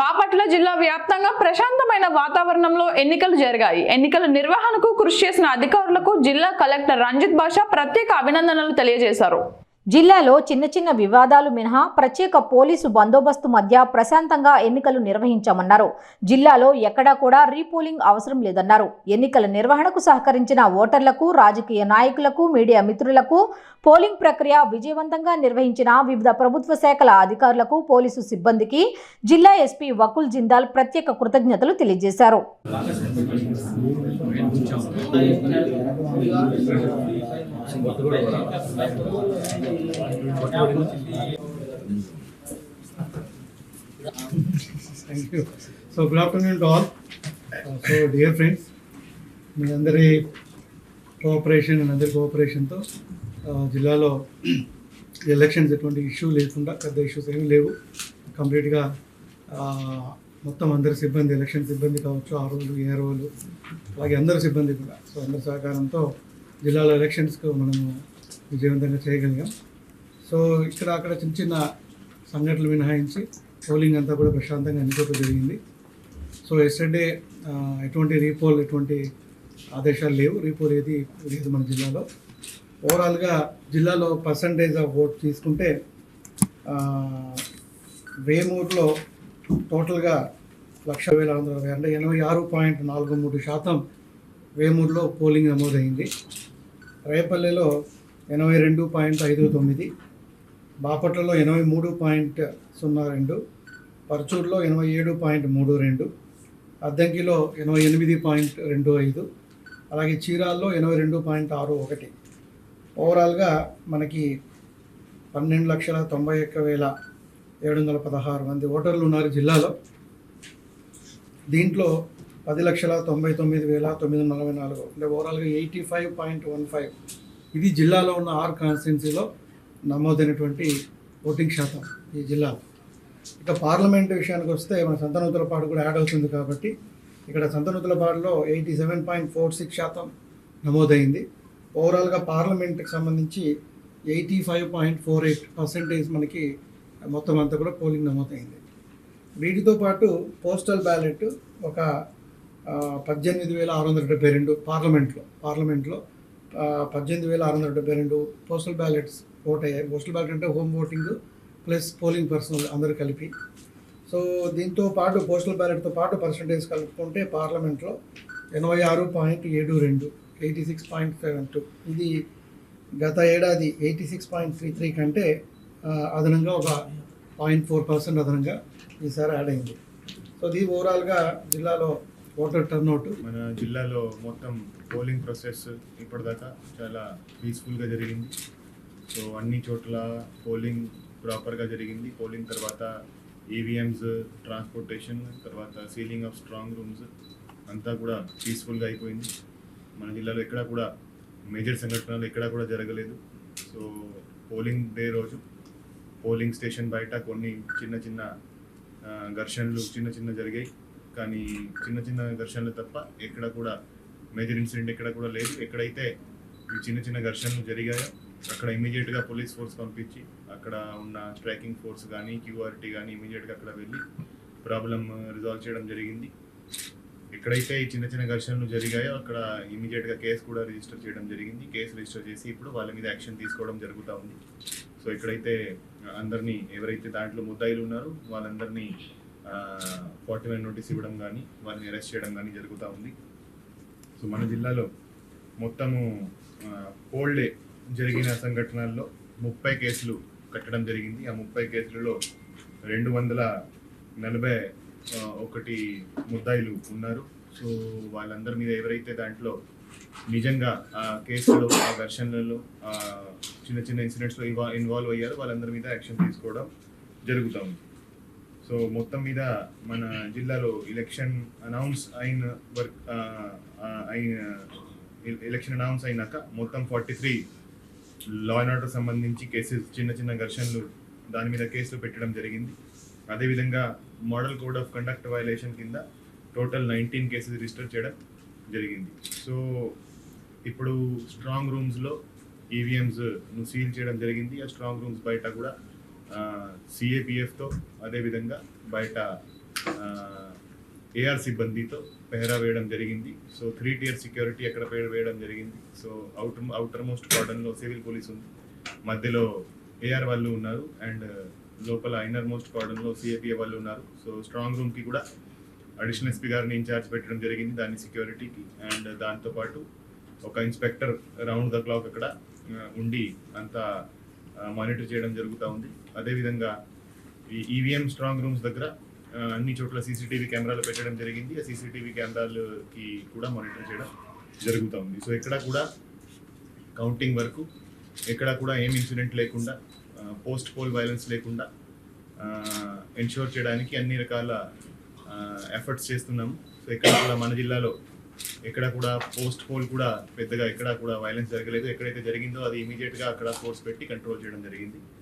బాపట్ల జిల్లా వ్యాప్తంగా ప్రశాంతమైన వాతావరణంలో ఎన్నికలు జరిగాయి. ఎన్నికల నిర్వహణకు కృషి చేసిన అధికారులకు జిల్లా కలెక్టర్ రంజిత్ బాషా ప్రత్యేక అభినందనలు తెలియజేశారు. జిల్లాలో చిన్న చిన్న వివాదాలు మినహా ప్రత్యేక పోలీసు బందోబస్తు మధ్య ప్రశాంతంగా ఎన్నికలు నిర్వహించామన్నారు. జిల్లాలో ఎక్కడా కూడా రీపోలింగ్ అవసరం లేదన్నారు. ఎన్నికల నిర్వహణకు సహకరించిన ఓటర్లకు రాజకీయ నాయకులకు మీడియా మిత్రులకు పోలింగ్ ప్రక్రియ విజయవంతంగా నిర్వహించిన వివిధ ప్రభుత్వ శాఖల అధికారులకు పోలీసు సిబ్బందికి జిల్లా ఎస్పీ వకుల్ జిందాల్ ప్రత్యేక కృతజ్ఞతలు తెలియజేశారు. So good afternoon to all so dear friends మీ అందరి కోఆపరేషన్ అండ్ అందరి కోఆపరేషన్తో జిల్లాలో ఎలక్షన్స్ ఎటువంటి ఇష్యూ లేకుండా పెద్ద ఇష్యూస్ ఏమీ లేవు. కంప్లీట్గా మొత్తం అందరి సిబ్బంది ఎలక్షన్ సిబ్బంది కావచ్చు ఆర్ఓలు ఏఆర్ఓలు అలాగే అందరి సిబ్బంది కూడా. సో అందరి సహకారంతో జిల్లాలో ఎలక్షన్స్కు మనము విజయవంతంగా చేయగలిగాం. సో ఇక్కడ అక్కడ చిన్న చిన్న సంఘటనలు మినహాయించి పోలింగ్ అంతా కూడా ప్రశాంతంగా ఎన్నుకోవడం జరిగింది. సో ఎస్టర్డే ఎటువంటి రీపోల్ ఎటువంటి ఆదేశాలు లేవు. రీపోల్ ఏది లేదు మన జిల్లాలో. ఓవరాల్గా జిల్లాలో పర్సంటేజ్ ఆఫ్ ఓట్ తీసుకుంటే ఆ, వేమూరులో టోటల్గా లక్ష వేల వందల అంటే ఎనభై ఆరు పాయింట్ నాలుగు మూడు శాతం వేమూరులో పోలింగ్ నమోదైంది. రేపల్లెలో ఎనభై రెండు పాయింట్ ఐదు తొమ్మిది బాపట్లలో ఎనభై మూడు పాయింట్ సున్నా రెండు పరచూరులో ఎనభై ఏడు పాయింట్ మూడు రెండు అద్దంకిలో ఎనభై ఎనిమిది పాయింట్ రెండు ఐదు అలాగే చీరాల్లో ఎనభై రెండు పాయింట్ ఆరు ఒకటి. ఓవరాల్గా మనకి పన్నెండు లక్షల తొంభై ఒక్క వేల ఏడు వందల పదహారు మంది ఓటర్లు ఉన్నారు జిల్లాలో. దీంట్లో పది లక్షల తొంభై తొమ్మిది వేల తొమ్మిది వందల నలభై నాలుగు. అంటే ఓవరాల్గా eighty five point one five ఇది జిల్లాలో ఉన్న ఆర్ కాన్స్టిట్యున్సీలో నమోదైనటువంటి ఓటింగ్ శాతం ఈ జిల్లాలో. ఇక పార్లమెంట్ విషయానికి వస్తే మన సంతనూతలపాడు కూడా యాడ్ అవుతుంది కాబట్టి ఇక్కడ సంతనూతలపాడులో eighty seven point four six శాతం నమోదైంది. ఓవరాల్గా పార్లమెంట్కి సంబంధించి eighty five point four eight percentage మనకి మొత్తం అంతా కూడా పోలింగ్ నమోదైంది. వీటితో పాటు పోస్టల్ బ్యాలెట్ ఒక పద్దెనిమిది వేల ఆరు వందల డెబ్బై రెండు పార్లమెంట్లో పార్లమెంట్లో పద్దెనిమిది వేల ఆరు వందల డెబ్బై రెండు పోస్టల్ బ్యాలెట్స్ ఓట్ అయ్యాయి. పోస్టల్ బ్యాలెట్ అంటే home voting plus polling personnel అందరూ కలిపి. సో దీంతో పాటు పోస్టల్ బ్యాలెట్తో పాటు పర్సంటేజ్ కలుపుకుంటే పార్లమెంట్లో ఎనభై ఆరు పాయింట్ ఏడు రెండు eighty six point seven two. ఇది గత ఏడాది eighty six point three three కంటే అదనంగా ఒక పాయింట్ ఫోర్ పర్సెంట్ అదనంగా ఈసారి యాడ్ అయింది. సో ఇది ఓవరాల్గా జిల్లాలో ఓటర్ టర్న్అవుట్ మన జిల్లాలో మొత్తం పోలింగ్ ప్రాసెస్ ఇప్పటిదాకా చాలా పీస్ఫుల్గా జరిగింది. సో అన్ని చోట్ల పోలింగ్ ప్రాపర్గా జరిగింది. పోలింగ్ తర్వాత ఈవీఎంస్ ట్రాన్స్పోర్టేషన్ తర్వాత సీలింగ్ ఆఫ్ స్ట్రాంగ్ రూమ్స్ అంతా కూడా పీస్ఫుల్గా అయిపోయింది. మన జిల్లాలో ఎక్కడా కూడా మేజర్ సంఘటనలు ఎక్కడా కూడా జరగలేదు. సో పోలింగ్ డే రోజు పోలింగ్ స్టేషన్ బయట కొన్ని చిన్న చిన్న ఘర్షణలు చిన్న చిన్న జరిగాయి. కానీ చిన్న చిన్న ఘర్షణలు తప్ప ఎక్కడ కూడా మేజర్ ఇన్సిడెంట్ ఎక్కడ కూడా లేదు. ఎక్కడైతే ఈ చిన్న చిన్న ఘర్షణలు జరిగాయో అక్కడ ఇమీడియట్గా పోలీస్ ఫోర్స్ పంపించి అక్కడ ఉన్న స్ట్రైకింగ్ ఫోర్స్ కానీ క్యూఆర్టీ కానీ ఇమీడియట్గా అక్కడ వెళ్ళి ప్రాబ్లమ్ రిజాల్వ్ చేయడం జరిగింది. ఎక్కడైతే ఈ చిన్న చిన్న ఘర్షణలు జరిగాయో అక్కడ ఇమీడియట్గా కేసు కూడా రిజిస్టర్ చేయడం జరిగింది. కేసు రిజిస్టర్ చేసి ఇప్పుడు వాళ్ళ మీద యాక్షన్ తీసుకోవడం జరుగుతూ ఉంది. సో ఎక్కడైతే అందరినీ ఎవరైతే దాంట్లో ముద్దాయిలు ఉన్నారో వాళ్ళందరినీ ఫార్టీ వన్ నోటీస్ ఇవ్వడం కానీ వాళ్ళని అరెస్ట్ చేయడం కానీ జరుగుతూ ఉంది. సో మన జిల్లాలో మొత్తము పోల్ డే జరిగిన సంఘటనల్లో ముప్పై కేసులు కట్టడం జరిగింది. ఆ ముప్పై కేసులలో రెండు వందల నలభై ఒకటి ముద్దాయిలు ఉన్నారు. సో వాళ్ళందరి మీద ఎవరైతే దాంట్లో నిజంగా ఆ కేసులో ఆ ఘర్షణలలో చిన్న చిన్న ఇన్సిడెంట్స్లో ఇన్వాల్వ్ అయ్యారో వాళ్ళందరి మీద యాక్షన్ తీసుకోవడం జరుగుతూ ఉంది. సో మొత్తం మీద మన జిల్లాలో ఎలక్షన్ అనౌన్స్ అయిన వర్క్ అయిన ఎలక్షన్ అనౌన్స్ అయినాక మొత్తం forty three law and order సంబంధించి కేసెస్ చిన్న చిన్న ఘర్షణలు దాని మీద కేసులు పెట్టడం జరిగింది. అదేవిధంగా model code of conduct violation కింద టోటల్ నైన్టీన్ కేసెస్ రిజిస్టర్ చేయడం జరిగింది. సో ఇప్పుడు స్ట్రాంగ్ రూమ్స్లో ఈవీఎంస్ను సీల్ చేయడం జరిగింది. ఆ స్ట్రాంగ్ రూమ్స్ బయట కూడా సిఏపిఎఫ్తో అదేవిధంగా బయట ఏఆర్ సిబ్బందితో పెహరా వేయడం జరిగింది. సో త్రీ టియర్ సెక్యూరిటీ అక్కడ పేరు వేయడం జరిగింది. సో అవుటర్ అవుటర్ మోస్ట్ కార్డన్లో సివిల్ పోలీస్ ఉంది. మధ్యలో ఏఆర్ వాళ్ళు ఉన్నారు అండ్ లోపల ఇన్నర్ మోస్ట్ కార్డన్లో సిఏపిఏ వాళ్ళు ఉన్నారు. సో స్ట్రాంగ్ రూమ్కి కూడా అడిషనల్ ఎస్పీ గారిని ఇన్ఛార్జ్ పెట్టడం జరిగింది దాని సెక్యూరిటీకి అండ్ దాంతోపాటు ఒక ఇన్స్పెక్టర్ రౌండ్ ద క్లాక్ అక్కడ ఉండి అంతా మానిటర్ చేయడం జరుగుతూ ఉంది. అదేవిధంగా ఈ ఈవీఎం స్ట్రాంగ్ రూమ్స్ దగ్గర అన్ని చోట్ల సీసీటీవీ కెమెరాలు పెట్టడం జరిగింది. ఆ సీసీటీవీ కెమెరాలకి కూడా మానిటర్ చేయడం జరుగుతూ ఉంది. సో ఇక్కడ కూడా కౌంటింగ్ వరకు ఎక్కడ కూడా ఏం ఇన్సిడెంట్ లేకుండా పోస్ట్ పోల్ వైలెన్స్ లేకుండా ఎన్షూర్ చేయడానికి అన్ని రకాల ఎఫర్ట్స్ చేస్తున్నాము. సో ఇక్కడ కూడా మన జిల్లాలో ఎక్కడ కూడా పోస్ట్ పోల్ కూడా పెద్దగా ఎక్కడ కూడా వైలెన్స్ జరగలేదు. ఎక్కడైతే జరిగిందో అది ఇమీడియట్గా అక్కడ ఫోర్స్ పెట్టి కంట్రోల్ చేయడం జరిగింది.